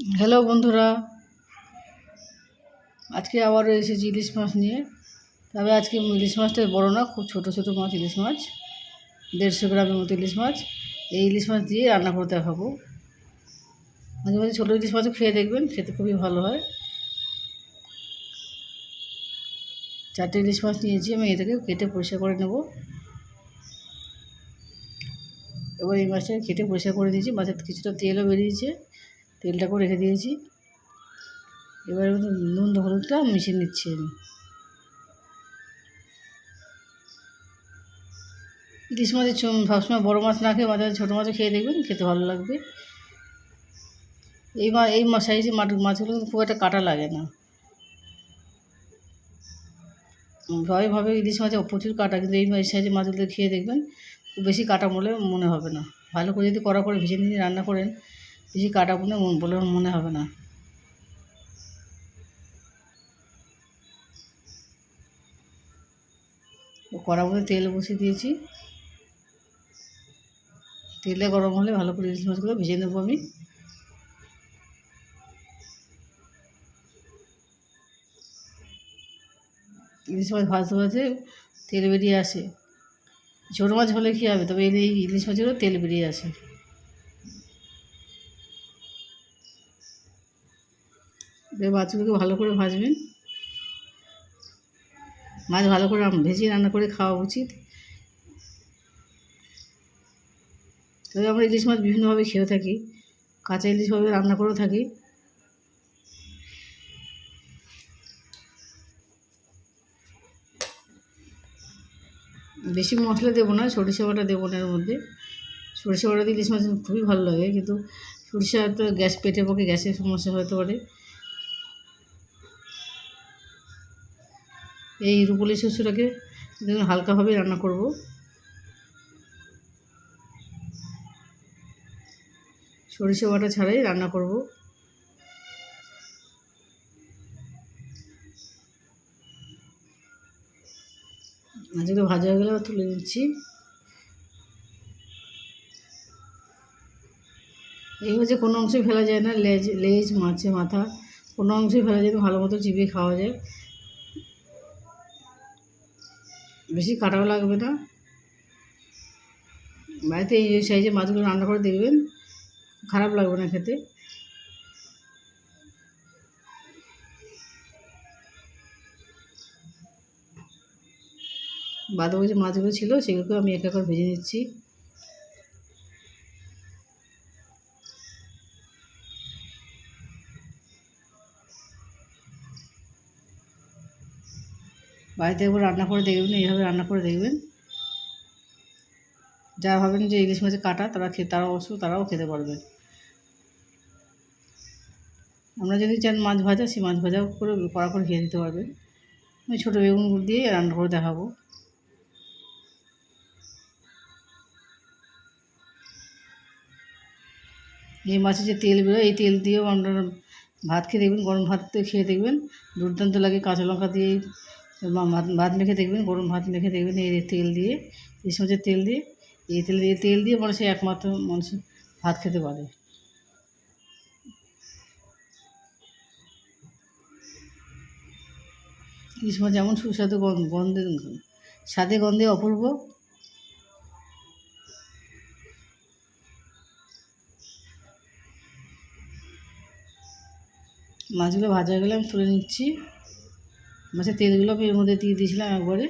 Hello বন্ধুরা। আজকে আবারও এসেছি ইলিশ মাছ নিয়ে। তবে আজকে ইলিশ মাছটা বড় না, খুব ছোট ছোট মাছ, ইলিশ মাছ। দেড়শো গ্রামের মতো ইলিশ মাছ। এই ইলিশ মাছ দিয়ে রান্না করে দেখাবো। মাঝে মাঝে ছোটো ইলিশ মাছও খেয়ে দেখবেন, খেতে খুবই ভালো হয়। চারটে ইলিশ মাছ নিয়েছি আমি, এটাকে কেটে পরিষ্কার করে নেব। এবার এই মাছটাকে কেটে পরিষ্কার করে দিয়েছি মাছের কিছুটা তেলও বেরিয়েছে। তেলটাকেও রেখে দিয়েছি। এবার নুন হলুদটা মিশিয়ে নিচ্ছি আমি। ইলিশ মাছের সবসময় বড়ো মাছ না খেয়ে মাঝে ছোটো মাছও খেয়ে দেখবেন, খেতে ভালো লাগবে। এই মা এই সাইজে মাছ মাছগুলো কিন্তু খুব একটা কাটা লাগে না। সবাই ভাবে ইলিশ মাছে প্রচুর কাটা, কিন্তু এই সাইজে মাছগুলো খেয়ে দেখবেন, খুব বেশি কাটা বলে মনে হবে না। ভালো করে যদি কড়া করে ভেজে নিয়ে রান্না করেন বেশি কাটা বলে বলে মনে হবে না। ও কড়ার মধ্যে তেল বসিয়ে দিয়েছি। তেলে গরম হলে ভালো করে ইলিশ মাছগুলো ভেজে নেব আমি। ইলিশ মাছ ভাজতে ভাজতে তেল বেরিয়ে আসে। ছোটো মাছ হলে কী হবে? তবে এই ইলিশ মাছেরও তেল বেরিয়ে আসে। মাছগুলোকে ভালো করে ভাজবেন। মাছ ভালো করে ভেজে রান্না করে খাওয়া উচিত। তবে আমরা ইলিশ মাছ বিভিন্নভাবে খেয়ে থাকি, কাঁচা ইলিশভাবে রান্না করেও থাকি। বেশি মশলা দেবো না, সরিষা বাটা দেবো না এর মধ্যে। সরিষা বাটা দিয়ে ইলিশ মাছ খুবই ভালো লাগে, কিন্তু সরিষা তো গ্যাস পেটে পক্ষে গ্যাসের সমস্যা হতে পারে। এই রুপলি শস্যটাকে দেখুন হালকাভাবে রান্না করব। সরিষা বাটা ছাড়াই রান্না করব। মাছগুলো ভাজা হয়ে গেলে তুলে নিচ্ছি। এই হচ্ছে কোনো অংশই ফেলা যায় না, লেজ লেজ, মাছে মাথা, কোনো অংশই ফেলা যায় না, ভালো মতো চিবিয়ে খাওয়া যায়। বেশি কাটাও লাগবে না। বাড়িতে এই সাইজে মাছগুলো রান্না করে দেখবেন, খারাপ লাগবে না খেতে। বাদবাকি যে মাছগুলো ছিল সেগুলোকে আমি এক এক করে ভেজে নিচ্ছি। বাড়িতে একবার রান্না করে দেখবেন, এইভাবে রান্না করে দেখবেন। যারা ভাবেন যে ইলিশ মাছের কাটা, তারা খেয়ে তারা অবশ্য তারাও খেতে পারবেন। আমরা যদি চান মাছ ভাজা, সেই মাছ ভাজাও করে কড়া করে খেয়ে দিতে পারবেন। আমি ছোটো বেগুন দিয়ে রান্না করে দেখাবো। এই মাছের যে তেল বেরোয়, এই তেল দিয়েও আপনারা ভাত খেয়ে দেখবেন, গরম ভাত খেয়ে দেখবেন। দুর্দান্ত লাগে কাঁচা লঙ্কা দিয়ে ভাত মেখে দেখবেন গরম ভাত মেখে দেখবেন এই তেল দিয়ে, এই মাছের তেল দিয়ে, এই তেল দিয়ে তেল দিয়ে মানুষের একমাত্র মানুষ ভাত খেতে পারে। ইলিশ যেমন সুস্বাদু গন- গন্ধে, স্বাদে গন্ধে অপূর্ব। মাছগুলো ভাজা গেলে আমি তুলে নিচ্ছি। মাছের তেলগুলো এর মধ্যে দিয়ে দিয়েছিলাম একবারে।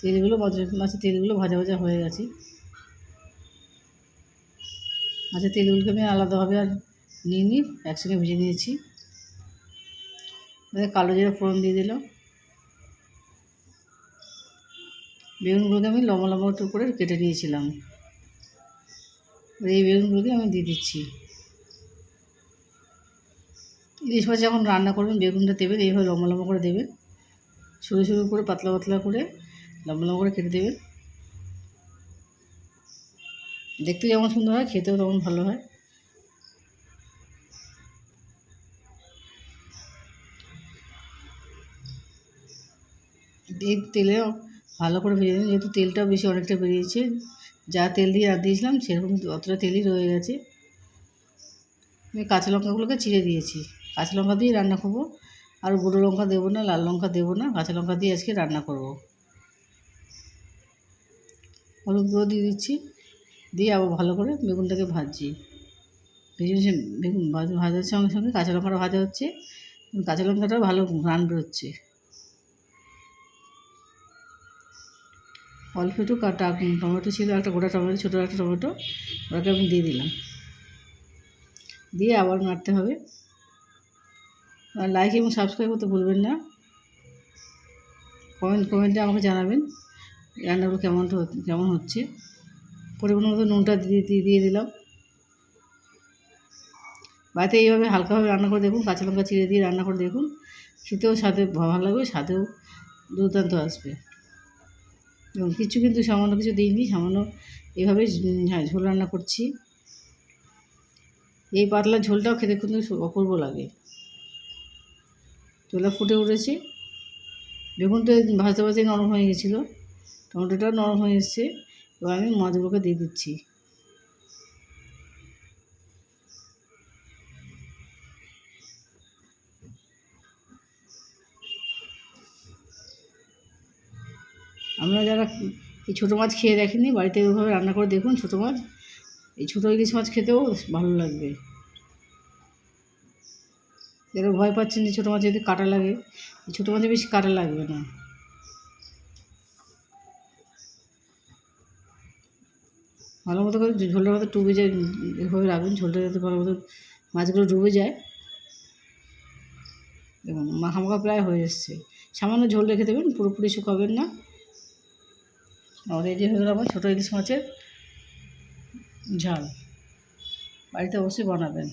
তেলগুলো মাছের তেলগুলো ভাজা ভাজা হয়ে গেছে। মাছের তেলগুলোকে আমি আলাদাভাবে আর নিয়ে নিই একসঙ্গে ভেজে নিয়েছি। কালো জিরা ফোড়ন দিয়ে দিলাম। বেগুনগুলোকে আমি লম্বা লম্বা করে কেটে নিয়েছিলাম। এই বেগুনগুলোকে আমি দিয়ে দিচ্ছি। ইলিশ মাছ যখন রান্না করবেন, বেগুনটা দেবেন, এইভাবে লম্বা লম্বা করে দেবেন। সরু সরু করে, পাতলা পাতলা করে, লম্বা লম্বা করে কেটে দেবেন। দেখতে যেমন সুন্দর হয়, খেতেও তেমন ভালো হয়। এই তেলে ভালো করে ভেজে নিন। যেহেতু তেলটাও বেশি অনেকটা বেরিয়েছে, যা তেল দিয়ে আর দিয়েছিলাম, সেরকম অতটা তেলই রয়ে গেছে। আমি কাঁচা লঙ্কাগুলোকে চিড়ে দিয়েছি। কাঁচা লঙ্কা দিয়ে রান্না করব। আর গুঁড়ো লঙ্কা দেবো না, লাল লঙ্কা দেবো না, কাঁচা লঙ্কা দিয়ে আজকে রান্না করব। হলুদ গুঁড়ো দিয়ে দিচ্ছি, দিয়ে আবার ভালো করে বেগুনটাকে ভাজছি। ভেজে বেগুন ভাজার সঙ্গে সঙ্গে কাঁচা লঙ্কাটা ভাজা হচ্ছে, কাঁচা লঙ্কাটা ভালো ঘ্রাণ বেরোচ্ছে। অল্প একটু কাটা টমেটো ছিল, একটা গোটা টমেটো, ছোটো একটা টমেটো, ওটাকে আমি দিয়ে দিলাম। দিয়ে আবার নাড়তে হবে। লাইক এবং সাবস্ক্রাইব করতে ভুলবেন না। কমেন্ট কমেন্টে আমাকে জানাবেন রান্নাগুলো কেমন কেমন হচ্ছে। পরিমাণ মতো নুনটা দিয়ে দিয়ে দিলাম। বাড়িতে এইভাবে হালকাভাবে রান্না করে দেখুন, কাঁচা লঙ্কা চিড়ে দিয়ে রান্না করে দেখুন। খেতেও স্বাদে ভালো লাগবে, স্বাদেও দুর্দান্ত আসবে। এবং কিছু কিন্তু সামান্য কিছু দিইনি, সামান্য এইভাবে হ্যাঁ ঝোল রান্না করছি। এই পাতলা ঝোলটাও খেতে কিন্তু অপূর্ব লাগে। চোলা ফুটে উঠেছে। বেগুনটা ভাজতে ভাজতে নরম হয়ে গেছিল। টমেটোটাও নরম হয়ে এসছে। এবার আমি মাছগুলোকে দিয়ে দিচ্ছি। আমরা যারা এই ছোটো মাছ খেয়ে দেখেননি বাড়িতে ওইভাবে রান্না করে দেখুন ছোটো মাছ। এই ছোটো ইলিশ মাছ খেতেও ভালো লাগবে। যারা ভয় পাচ্ছেন যে ছোটো মাছ যদি কাটা লাগে ছোটো মাছে বেশি কাটা লাগবে না। ভালো মতো করে ঝোলটা মতো ডুবে যায়, এভাবে রাখবেন, ঝোলটা যাতে ভালো মতো মাছগুলো ডুবে যায়। দেখুন মাখা মাখা প্রায় হয়ে এসছে। সামান্য ঝোল রেখে দেবেন, পুরোপুরি শুকাবেন না। রেডি হয়ে গেল আমার ছোটো ইলিশ মাছের ঝাল, বাড়িতে অবশ্যই বানাবেন।